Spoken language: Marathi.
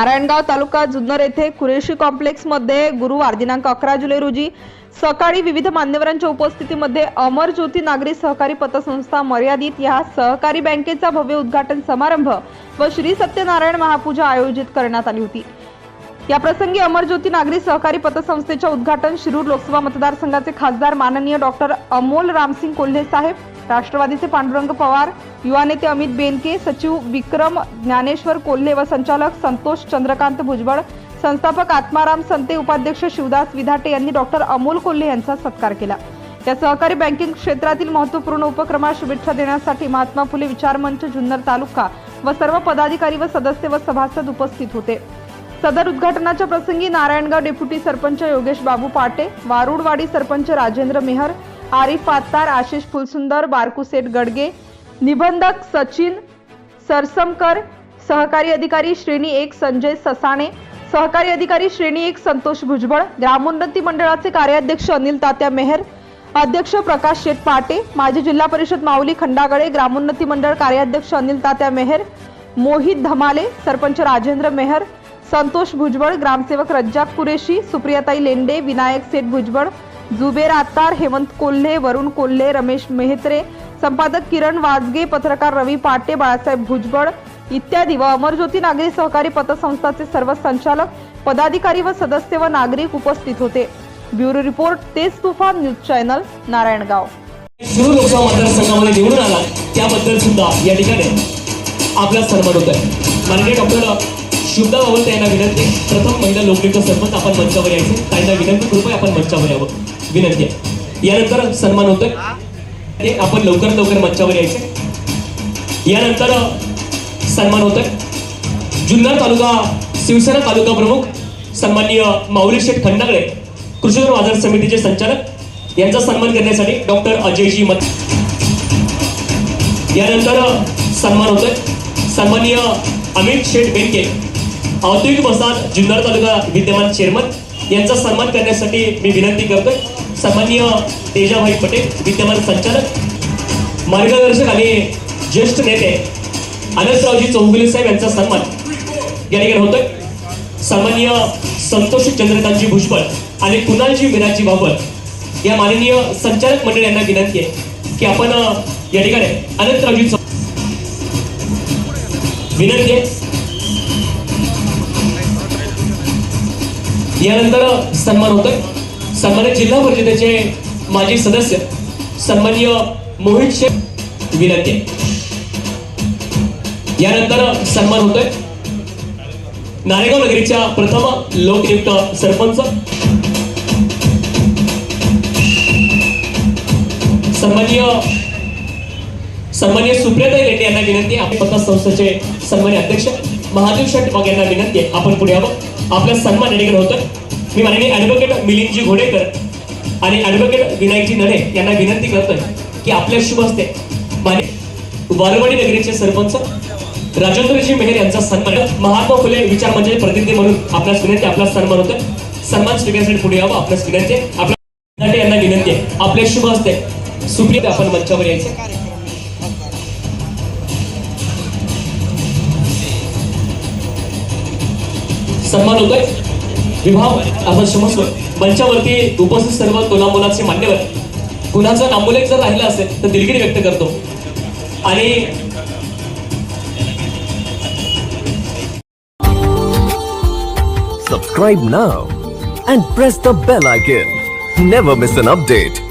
नारायणगाव तालुका जुन्नर येथे कुरेशी कॉम्प्लेक्समध्ये गुरुवार दिनांक अकरा जुलै रोजी सकाळी विविध मान्यवरांच्या उपस्थितीमध्ये अमर ज्योती नागरी सहकारी पतसंस्था मर्यादित या सहकारी बँकेचा भव्य उद्घाटन समारंभ व श्री सत्यनारायण महापूजा आयोजित करण्यात आली होती. या प्रसंगी अमरज्योती नागरी सहकारी पतसंस्थेच्या उद्घाटन शिरूर लोकसभा मतदारसंघाचे खासदार माननीय डॉक्टर अमोल रामसिंग कोल्हे साहेब राष्ट्रवादीचे पांडुरंग पवार युवा नेते अमित बेनके सचिव विक्रम ज्ञानेश्वर कोल्हे व संचालक संतोष चंद्रकांत भुजबळ संस्थापक आत्माराम संते उपाध्यक्ष शिवदास विधाटे यांनी डॉक्टर अमोल कोल्हे यांचा सत्कार केला. या सहकारी बँकिंग क्षेत्रातील महत्त्वपूर्ण उपक्रमास शुभेच्छा देण्यासाठी महात्मा फुले विचार मंच जुन्नर तालुका व सर्व पदाधिकारी व सदस्य व सभासद उपस्थित होते. सदर उद्घाटनाच्या प्रसंगी नारायणगाव डेप्युटी सरपंच योगेश बाबू पाटे वारुडवाडी सरपंच राजेंद्र मेहर आरिफ आत्तार आशिष फुलसुंदर बारकुसेट गडगे निबंधक सचिन सरसमकर सहकारी अधिकारी श्रेणी एक संजय ससाणे सहकारी अधिकारी श्रेणी एक संतोष भुजबळ ग्रामोन्नती मंडळाचे कार्याध्यक्ष अनिल तात्या मेहर अध्यक्ष प्रकाश शेठ पाटे माजी जिल्हा परिषद माऊली खंडागळे ग्रामोन्नती मंडळ कार्याध्यक्ष अनिल तात्या मेहर मोहित धमाले सरपंच राजेंद्र मेहर संतोष भुजबळ ग्रामसेवक रज्जाक कुरेशी सुप्रियाताई लेंडे विनायक सेठ भुजबळ जुबेर आत्तार हेमंत कोल्हे वरुण कोल्हे रमेश मेहत्रे संपादक किरण वाजगे पत्रकार रवी पाटे बाळासाहेब भुजबळ इत्यादी व अमरज्योती नागरी सहकारी पतसंस्थाचे सर्व संचालक पदाधिकारी व सदस्य व नागरिक उपस्थित होते. Bureau report Tej Toofan news channel Narayangaon. Shirur Lok Sabha मतदारसंघामध्ये निवडून आला त्याबद्दल सुद्धा या ठिकाणी आपला सन्मान होत आहे माननीय डॉक्टर शुभदा बाबत यांना विनंती. प्रथम महिला लोकनियुक्त सरपंच आपण मंचावर यायचे. त्यांना विनंती कृपया आपण मंचावर यावं. विनंती आहे. यानंतर सन्मान होतोय. ते आपण लवकरात लवकर मंचावर यायचे. यानंतर सन्मान होतोय. जुन्नर तालुका शिवसेना तालुका प्रमुख सन्माननीय माऊली शेठ खंडागळे कृषी बाजार समितीचे संचालक. यांचा सन्मान करण्यासाठी डॉक्टर अजयजी मत यानंतर सन्मान होतोय. सन्माननीय अमित शेठ बेनके. औद्योगिक वसाहत जुन्नर तालुका विद्यमान चेअरमन यांचा सन्मान करण्यासाठी मी विनंती करतोय. सन्माननीय तेजाभाई पटेल विद्यमान संचालक मार्गदर्शक आणि ज्येष्ठ नेते अनसरावजी चौगुले साहेब यांचा सन्मान या ठिकाणी होतोय. सन्माननीय संतोष चंद्रकांतजी भुजबळ आणि कुणालजी विराजी बाबर या माननीय संचालक मंडळ यांना विनंती आहे की आपण या ठिकाणी अनंतरावजी विनंती आहे. यानंतर सन्मान होतोय. सन्मानित जिल्हा परिषदेचे माजी सदस्य सन्मान्य मोहित शेख विनंती यानंतर सन्मान होतोय. नारेगाव नगरीच्या प्रथम लोकयुक्त सरपंच. सन्मान्य सन्मान्य सुप्रियाताई रेड्डी यांना विनंती आपण आपल्या संस्थेचे सन्मान्य अध्यक्ष महादेव शेठ यांना विनंती आपण पुढे यावं. आपला सन्मान या ठिकाणी होतोय मी माननीय ऍडव्होकेट मिलिंदजी घोडेकर आणि ऍडव्होकेट विनायकजी नडे यांना विनंती करतोय की आपल्या शुभ हस्ते माने वारवाडी नगरीचे सरपंच राजेंद्रजी मेहर यांचा सन्मान महात्मा फुले विचार म्हणजे प्रतिनिधी म्हणून आपल्यास विनंती आपला सन्मान होतोय. सन्मान स्वीकारण्यासाठी पुढे यावं आपल्यास विनंती आपल्या यांना विनंती आहे. आपले शुभ हस्ते सुप्रिया आपण मंचावर यायचे. सन्मान होतोय विभाग आपण क्षमस्व मंचावरती उपस्थित सर्व तोला मुलाचे मान्यवर कुणाचा नामोलेख जर राहिला असेल तर दिलगिरी व्यक्त करतो आणि Subscribe now and press the bell icon. Never miss an update.